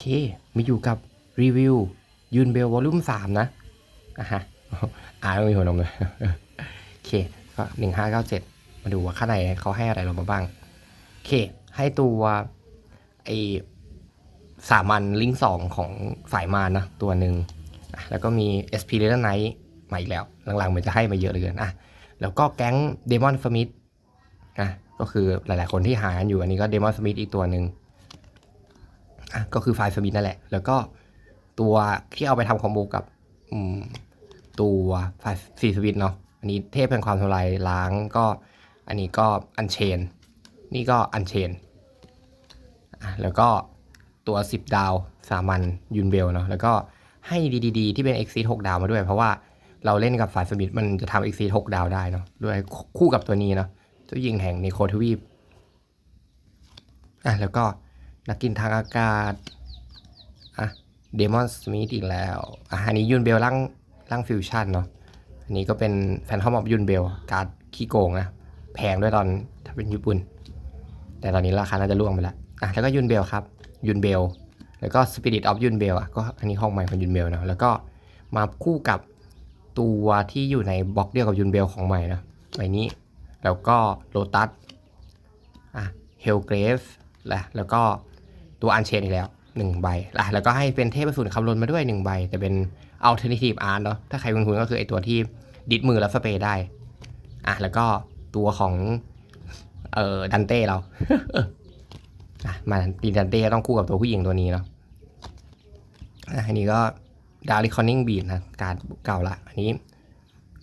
เค มาอยู่กับรีวิวยูนเบลวอลลุ่มสามนะอะฮะอ่านไม่มีหัวนมเลยโอเคก็หนึ่งห้าเก้าเจ็ดมาดูว่าข้างในเขาให้อะไรเรามาบ้างโอเค ให้ตัวไอสามัญลิงสองของสายมานนะตัวหนึ่งแล้วก็มี SP l e a d e r Knight มาอีกแล้ว หลังๆเหมือนจะให้มาเยอะเหลยกันอะแล้วก็แก๊งเดมอนสมิธอะก็คือหลายๆคนที่หากันอยู่อันนี้ก็เดมอนสมิธอีกตัวหนึ่ง อะก็คือไฟล์สมิธนั่นแหละ แล้วก็ตัวที่เอาไปทำคอมโบกับอืมตัวไฟล์ซีสวิตเนาะอันนี้เทพแห่งความทำลายล้างก็ อันนี้ก็อันเชน นี่ก็อันเชนอะแล้วก็ตัว 10 ดาวสามัญยุนเบลเนาะแล้วก็ให้ดีๆที่เป็น Exceed 6ดาวมาด้วย เพราะว่าเราเล่นกับฝ่ายสมิธมันจะทำ Exceed 6ดาวได้เนาะด้วยคู่กับตัวนี้เนาะเจ้ายิงแห่งนิโคทวีปอะแล้วก็ นักกินทางอากาศอะเดมอนสมิธอีกแล้วอะอันนี้ยุนเบลร่างร่างฟิวชั่นเนาะอันนี้ก็เป็นแฟนทอมออฟยุนเบลการ์ดขี้โกงนะแพงด้วยตอนถ้าเป็นญี่ปุ่น แต่ตอนนี้ราคาน่าจะล่วงไปแล้วอะแล้วก็ยุนเบลครับยุนเบลแล้วก็สปิริตออฟยุนเบลอะก็อันนี้ห้องใหม่ของยุนเบลเนาะแล้วก็มาคู่กับตัวที่อยู่ในบล็อกเดียวกับยุนเบลของใหม่นะใบนี้ แล้วก็โลตัสอะเฮลเกรฟและแล้วก็ ตัวอันเชนอีกแล้วหนึ่งใบอะแล้วก็ให้เป็นเทพสูตรคำนวณมาด้วยหนึ่งใบ แต่เป็น alternative art เนาะถ้าใครคุ้นๆก็คือไอตัวที่ดิดมือแล้วสเปรย์ได้อะแล้วก็ตัวของเอ่อดันเต้เราอะมาดีดันเต้ต้องคู่กับตัวผู้หญิงตัวนี้เนาะอะอันนี้ก็ดาริคอนนิ่งบีดนะการ์ดเก่าละอันนี้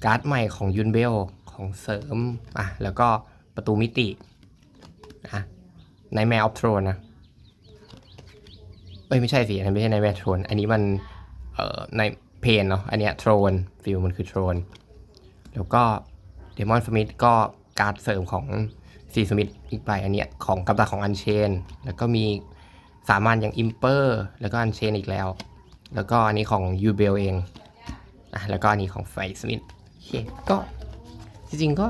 การ์ดใหม่ของยุนเบลของเสริมอะแล้วก็ประตูมิติอะในแม of Throne นะ เอ้ยไม่ใช่สิอันนั้นไม่ใช่ในแม of Throne อันนี้มันเอ่อในเพนเนาะอันเนี้ย Throne ฟิลมันคือ Throne แล้วก็ Demon Smith ก็การ์ดเสริมของซีสมิธอีกใบอันเนี้ยของกับดักของอันเชน แล้วก็มีสามัญอย่างอิมเปอร์แล้วก็อันเชนอีกแล้ว แล้วก็อันนี้ของยูเบลเองอะแล้วก็อันนี้ของไฟสมิธโอเคก็จริงๆก็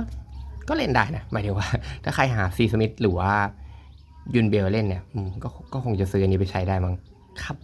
ก็เล่นได้นะหมายถึงว่า ถ้าใครหาซีสมิธหรือว่ายุนเบลเล่นเนี่ยก็ก็คงจะซื้ออันนี้ไปใช้ได้มั้ง ครับ